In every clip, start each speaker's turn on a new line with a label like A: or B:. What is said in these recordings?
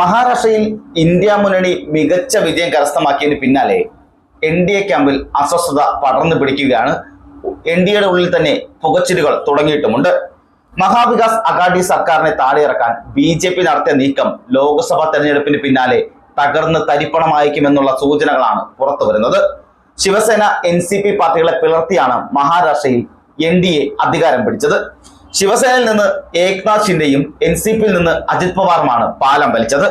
A: മഹാരാഷ്ട്രയിൽ ഇന്ത്യ മുന്നണി മികച്ച വിജയം കരസ്ഥമാക്കിയതിന് പിന്നാലെ എൻ ഡി എ ക്യാമ്പിൽ അസ്വസ്ഥത പടർന്നു പിടിക്കുകയാണ്. എൻ ഡി എയുടെ ഉള്ളിൽ തന്നെ പുകച്ചിലുകൾ തുടങ്ങിയിട്ടുമുണ്ട്. മഹാവികാസ് അഗാഡി സർക്കാരിനെ താഴെയിറക്കാൻ ബി ജെ പി നടത്തിയ നീക്കം ലോക്സഭാ തെരഞ്ഞെടുപ്പിന് പിന്നാലെ തകർന്ന് തരിപ്പണമായിരിക്കുമെന്നുള്ള സൂചനകളാണ് പുറത്തു വരുന്നത്. ശിവസേന എൻ സി പി പാർട്ടികളെ പിളർത്തിയാണ് മഹാരാഷ്ട്രയിൽ എൻ ഡി എ അധികാരം പിടിച്ചത്. ശിവസേനയിൽ നിന്ന് ഏക്നാഥ് ഷിൻഡെയും എൻ സി പിയിൽ നിന്ന് അജിത് പവാറുമാണ് പാലം വലിച്ചത്.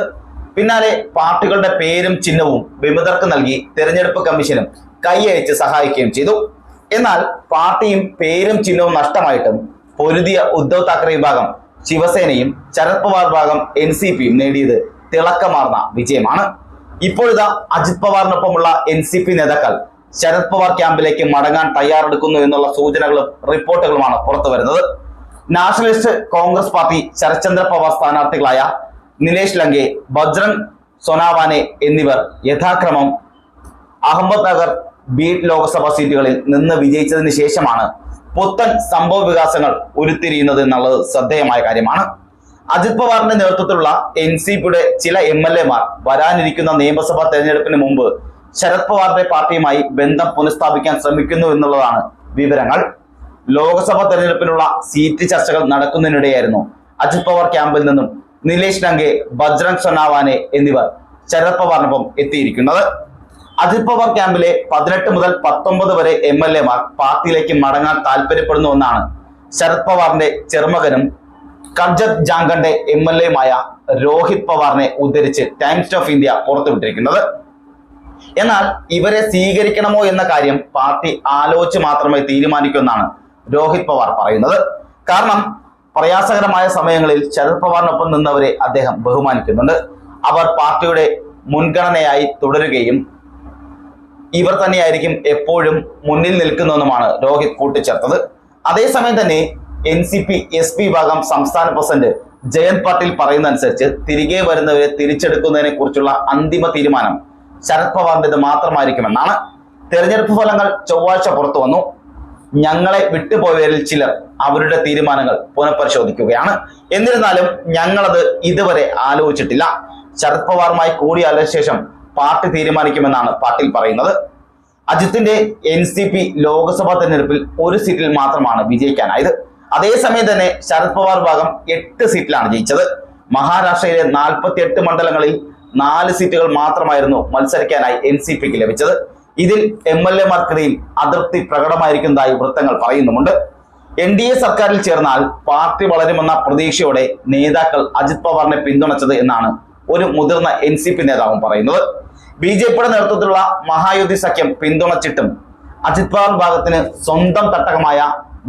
A: പിന്നാലെ പാർട്ടികളുടെ പേരും ചിഹ്നവും വിമതർക്ക് നൽകി തെരഞ്ഞെടുപ്പ് കമ്മീഷനും കൈയയച്ച് സഹായിക്കുകയും ചെയ്തു. എന്നാൽ പാർട്ടിയും പേരും ചിഹ്നവും നഷ്ടമായിട്ടും പൊരുതിയ ഉദ്ധവ് താക്കറെ വിഭാഗം ശിവസേനയും ശരത് പവാർ വിഭാഗം എൻ സി പിയും നേടിയത് തിളക്കമാർന്ന വിജയമാണ്. ഇപ്പോഴിതാ അജിത് പവാറിനൊപ്പമുള്ള എൻ സി പി നേതാക്കൾ ശരത് പവാർ ക്യാമ്പിലേക്ക് മടങ്ങാൻ തയ്യാറെടുക്കുന്നു എന്നുള്ള സൂചനകളും റിപ്പോർട്ടുകളുമാണ് പുറത്തു വരുന്നത് nationalist congress party Sharadchandra Pawar സ്ഥാനാർത്ഥികളായ Nilesh Lanke Bajrang Sonawane എന്നിവർ യഥാക്രമം അഹമ്മദ് നഗർ ബീഡ് ലോക്സഭാ സീറ്റുകളിൽ നിന്ന് വിജയിച്ചതിന് ശേഷമാണ് പുത്തൻ സംഭവ വികാസങ്ങൾ ഉരുത്തിരിയുന്നത് എന്നുള്ളത് ശ്രദ്ധേയമായ കാര്യമാണ്. അജിത് പവാറിന്റെ നേതൃത്വത്തിലുള്ള എൻ സി പിയുടെ ചില എം എൽ എമാർ വരാനിരിക്കുന്ന നിയമസഭാ തെരഞ്ഞെടുപ്പിന് മുമ്പ് ശരത് പവാറിന്റെ പാർട്ടിയുമായി ബന്ധം പുനഃസ്ഥാപിക്കാൻ ശ്രമിക്കുന്നു എന്നുള്ളതാണ് വിവരങ്ങൾ. ലോക്സഭാ തെരഞ്ഞെടുപ്പിനുള്ള സീറ്റ് ചർച്ചകൾ നടക്കുന്നതിനിടെയായിരുന്നു അജിത് പവാർ ക്യാമ്പിൽ നിന്നും നിലേഷ് ലങ്കെ ബജ്രംഗ് സൊനാവാനെ എന്നിവർ ശരത് പവാറിനൊപ്പം എത്തിയിരിക്കുന്നത്. അജിത് പവാർ ക്യാമ്പിലെ പതിനെട്ട് മുതൽ പത്തൊമ്പത് വരെ എം എൽ എമാർ പാർട്ടിയിലേക്ക് മടങ്ങാൻ താല്പര്യപ്പെടുന്നുവെന്നാണ് ശരത് പവാറിന്റെ ചെറുമകനും കർജത് ജാങ്കന്റെ എം എൽ എയുമായ രോഹിത് പവാറിനെ ഉദ്ധരിച്ച് ടൈംസ് ഓഫ് ഇന്ത്യ പുറത്തുവിട്ടിരിക്കുന്നത്. എന്നാൽ ഇവരെ സ്വീകരിക്കണമോ എന്ന കാര്യം പാർട്ടി ആലോചിച്ച് മാത്രമേ തീരുമാനിക്കുമെന്നാണ് രോഹിത് പവാർ പറയുന്നത്. കാരണം പ്രയാസകരമായ സമയങ്ങളിൽ ശരത് പവാറിനൊപ്പം നിന്നവരെ അദ്ദേഹം ബഹുമാനിക്കുന്നുണ്ട്. അവർ പാർട്ടിയുടെ മുൻഗണനയായി തുടരുകയും ഇവർ തന്നെയായിരിക്കും എപ്പോഴും മുന്നിൽ നിൽക്കുന്നതെന്നുമാണ് രോഹിത് കൂട്ടിച്ചേർത്തത്. അതേസമയം തന്നെ N C P S P വിഭാഗം സംസ്ഥാന പ്രസിഡന്റ് ജയന്ത് പാട്ടീൽ പറയുന്നതനുസരിച്ച് തിരികെ വരുന്നവരെ തിരിച്ചെടുക്കുന്നതിനെ കുറിച്ചുള്ള അന്തിമ തീരുമാനം ശരത് പവാറിന്റേത് മാത്രമായിരിക്കുമെന്നാണ്. തെരഞ്ഞെടുപ്പ് ഫലങ്ങൾ ചൊവ്വാഴ്ച പുറത്തു വന്നു. ഞങ്ങളെ വിട്ടുപോയവരിൽ ചിലർ അവരുടെ തീരുമാനങ്ങൾ പുനഃപരിശോധിക്കുകയാണ്. എന്നിരുന്നാലും ഞങ്ങളത് ഇതുവരെ ആലോചിച്ചിട്ടില്ല. ശരത് പവാറുമായി കൂടിയാലോചിച്ച ശേഷം പാർട്ടി തീരുമാനിക്കുമെന്നാണ് പാർട്ടിയിൽ പറയുന്നത്. അജിത്തിന്റെ എൻ സി പി ലോക്സഭാ തെരഞ്ഞെടുപ്പിൽ ഒരു സീറ്റിൽ മാത്രമാണ് വിജയിക്കാനായത്. അതേസമയം തന്നെ ശരത് പവാർ ഭാഗം എട്ട് സീറ്റിലാണ് ജയിച്ചത്. മഹാരാഷ്ട്രയിലെ നാൽപ്പത്തി എട്ട് മണ്ഡലങ്ങളിൽ നാല് സീറ്റുകൾ മാത്രമായിരുന്നു മത്സരിക്കാനായി എൻ സി പിക്ക് ലഭിച്ചത്. ഇതിൽ എം എൽ എമാർക്കിടയിൽ അതൃപ്തി പ്രകടമായിരിക്കുന്നതായി വൃത്തങ്ങൾ പറയുന്നുമുണ്ട്. എൻ ഡി എ സർക്കാരിൽ ചേർന്നാൽ പാർട്ടി വളരുമെന്ന പ്രതീക്ഷയോടെ നേതാക്കൾ അജിത് പവാറിനെ പിന്തുണച്ചത് എന്നാണ് ഒരു മുതിർന്ന എൻ സി പി നേതാവും പറയുന്നത്. ബി ജെ പിയുടെ നേതൃത്വത്തിലുള്ള മഹായുതി സഖ്യം പിന്തുണച്ചിട്ടും അജിത് പവാർ വിഭാഗത്തിന് സ്വന്തം തട്ടകമായ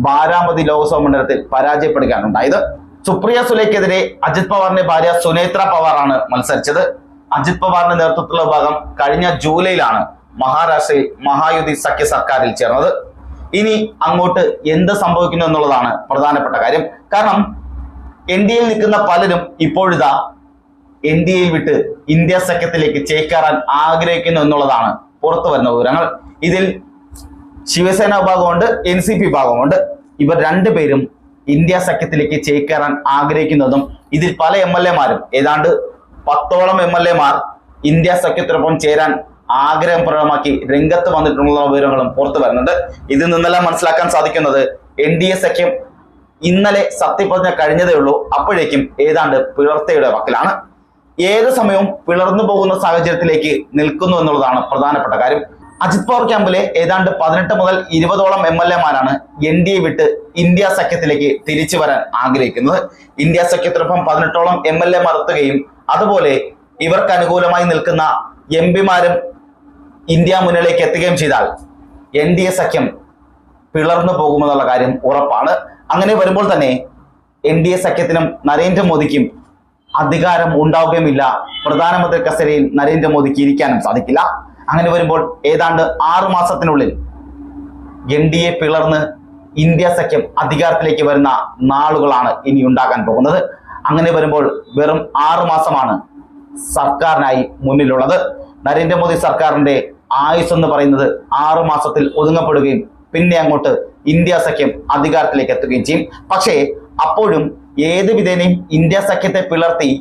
A: ബാരാമതി ലോക്സഭ മണ്ഡലത്തിൽ പരാജയപ്പെടുകയാണുണ്ടായത്. സുപ്രിയ സുലേക്കെതിരെ അജിത് പവാറിന്റെ ഭാര്യ സുനേത്ര പവാറാണ് മത്സരിച്ചത്. അജിത് പവാറിന്റെ നേതൃത്വത്തിലുള്ള വിഭാഗം കഴിഞ്ഞ ജൂലൈയിലാണ് മഹാരാഷ്ട്രയിൽ മഹായുതി സഖ്യ സർക്കാരിൽ ചേർന്നത്. ഇനി അങ്ങോട്ട് എന്ത് സംഭവിക്കുന്നു എന്നുള്ളതാണ് പ്രധാനപ്പെട്ട കാര്യം. കാരണം എൻ ഡി എയിൽ നിൽക്കുന്ന പലരും ഇപ്പോഴിതാ എൻ ഡി എയിൽ വിട്ട് ഇന്ത്യ സഖ്യത്തിലേക്ക് ചേക്കേറാൻ ആഗ്രഹിക്കുന്നു എന്നുള്ളതാണ് പുറത്തു വരുന്ന വിവരങ്ങൾ. ഇതിൽ ശിവസേന വിഭാഗമുണ്ട് എൻ സി പി വിഭാഗമുണ്ട്. ഇവർ രണ്ടുപേരും ഇന്ത്യ സഖ്യത്തിലേക്ക് ചേക്കേറാൻ ആഗ്രഹിക്കുന്നതും ഇതിൽ പല എം എൽ എമാരും ഏതാണ്ട് പത്തോളം എം എൽ എമാർ ഇന്ത്യ സഖ്യത്തിനൊപ്പം ചേരാൻ ആഗ്രഹം പ്രകടമാക്കി രംഗത്ത് വന്നിട്ടുള്ള വിവരങ്ങളും പുറത്തു വരുന്നുണ്ട്. ഇതിൽ നിന്നെല്ലാം മനസ്സിലാക്കാൻ സാധിക്കുന്നത് എൻ ഡി എ സഖ്യം ഇന്നലെ സത്യപ്രതിജ്ഞ കഴിഞ്ഞതേ ഉള്ളൂ. അപ്പോഴേക്കും ഏതാണ്ട് പിളർത്തയുടെ വക്കിലാണ്. ഏത് സമയവും പിളർന്നു പോകുന്ന സാഹചര്യത്തിലേക്ക് നിൽക്കുന്നു എന്നുള്ളതാണ് പ്രധാനപ്പെട്ട കാര്യം. അജിത് പവർ ക്യാമ്പിലെ ഏതാണ്ട് പതിനെട്ട് മുതൽ ഇരുപതോളം എം എൽ എമാരാണ് എൻ ഡി എ വിട്ട് ഇന്ത്യ സഖ്യത്തിലേക്ക് തിരിച്ചു വരാൻ ആഗ്രഹിക്കുന്നത്. ഇന്ത്യ സഖ്യത്തിനൊപ്പം പതിനെട്ടോളം എം എൽ എമാർ എത്തുകയും അതുപോലെ ഇവർക്ക് അനുകൂലമായി നിൽക്കുന്ന എം പിമാരും ഇന്ത്യ മുന്നിലേക്ക് എത്തുകയും ചെയ്താൽ എൻ ഡി എ സഖ്യം പിളർന്നു പോകുമെന്നുള്ള കാര്യം ഉറപ്പാണ്. അങ്ങനെ വരുമ്പോൾ തന്നെ എൻ ഡി എ സഖ്യത്തിനും നരേന്ദ്രമോദിക്കും അധികാരം ഉണ്ടാവുകയുമില്ല. പ്രധാനമന്ത്രി കസേരയിൽ നരേന്ദ്രമോദിക്ക് ഇരിക്കാനും സാധിക്കില്ല. അങ്ങനെ വരുമ്പോൾ ഏതാണ്ട് ആറു മാസത്തിനുള്ളിൽ എൻ ഡി എ പിളർന്ന് ഇന്ത്യ സഖ്യം അധികാരത്തിലേക്ക് വരുന്ന നാളുകളാണ് ഇനി ഉണ്ടാകാൻ പോകുന്നത്. അങ്ങനെ വരുമ്പോൾ വെറും ആറു മാസമാണ് സർക്കാരിനായി മുന്നിലുള്ളത്. നരേന്ദ്രമോദി സർക്കാരിന്റെ ആയുസ് എന്ന് പറയുന്നത് ആറു മാസത്തിൽ ഒതുങ്ങപ്പെടുകയും പിന്നെ അങ്ങോട്ട് ഇന്ത്യ സഖ്യം അധികാരത്തിലേക്ക് എത്തുകയും ചെയ്യും. പക്ഷേ അപ്പോഴും ഏത് വിധേനയും ഇന്ത്യ സഖ്യത്തെ പിളർത്തി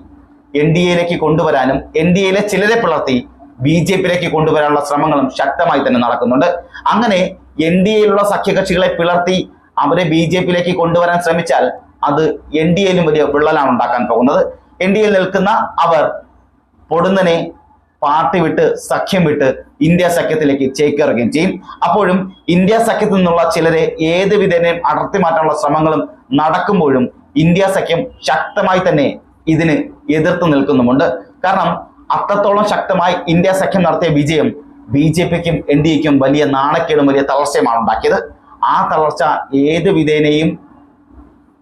A: എൻ ഡി എയിലേക്ക് കൊണ്ടുവരാനും എൻ ഡി എയിലെ ചിലരെ പിളർത്തി ബി ജെ പിയിലേക്ക് കൊണ്ടുവരാനുള്ള ശ്രമങ്ങളും ശക്തമായി തന്നെ നടക്കുന്നുണ്ട്. അങ്ങനെ എൻ ഡി എയിലുള്ള സഖ്യകക്ഷികളെ പിളർത്തി അവരെ ബി ജെ പിയിലേക്ക് കൊണ്ടുവരാൻ ശ്രമിച്ചാൽ അത് എൻ ഡി എയിലും വലിയ വിള്ളലാണ് ഉണ്ടാക്കാൻ പോകുന്നത്. എൻ ഡി എയിൽ നിൽക്കുന്ന അവർ പൊടുന്നനെ പാർട്ടി വിട്ട് സഖ്യം വിട്ട് ഇന്ത്യ സഖ്യത്തിലേക്ക് ചേക്കേറുകയും ചെയ്യും. അപ്പോഴും ഇന്ത്യ സഖ്യത്തിൽ നിന്നുള്ള ചിലരെ ഏത് വിധേനയും അടർത്തി മാറ്റാനുള്ള ശ്രമങ്ങളും നടക്കുമ്പോഴും ഇന്ത്യ സഖ്യം ശക്തമായി തന്നെ ഇതിന് എതിർത്ത് നിൽക്കുന്നുമുണ്ട്. കാരണം അത്രത്തോളം ശക്തമായി ഇന്ത്യ സഖ്യം നടത്തിയ വിജയം ബി ജെ പിക്കും എൻ ഡി എക്കും വലിയ നാണക്കേടും വലിയ തളർച്ചയുമാണ് ഉണ്ടാക്കിയത്. ആ തളർച്ച ഏത് വിധേനയും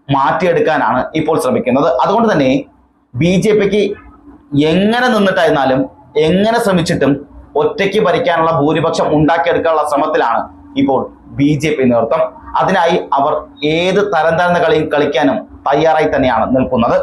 A: മാറ്റിയെടുക്കാനാണ് ഇപ്പോൾ ശ്രമിക്കുന്നത്. അതുകൊണ്ട് തന്നെ ബി ജെ പിക്ക് എങ്ങനെ നിന്നിട്ടായിരുന്നാലും എങ്ങനെ ശ്രമിച്ചിട്ടും ഒറ്റയ്ക്ക് ഭരിക്കാനുള്ള ഭൂരിപക്ഷം ഉണ്ടാക്കിയെടുക്കാനുള്ള ശ്രമത്തിലാണ് ഇപ്പോൾ ബി ജെ പി നേതൃത്വം. അതിനായി അവർ ഏത് തരം തരം കളിയും കളിക്കാനും തയ്യാറായി തന്നെയാണ് നിൽക്കുന്നത്.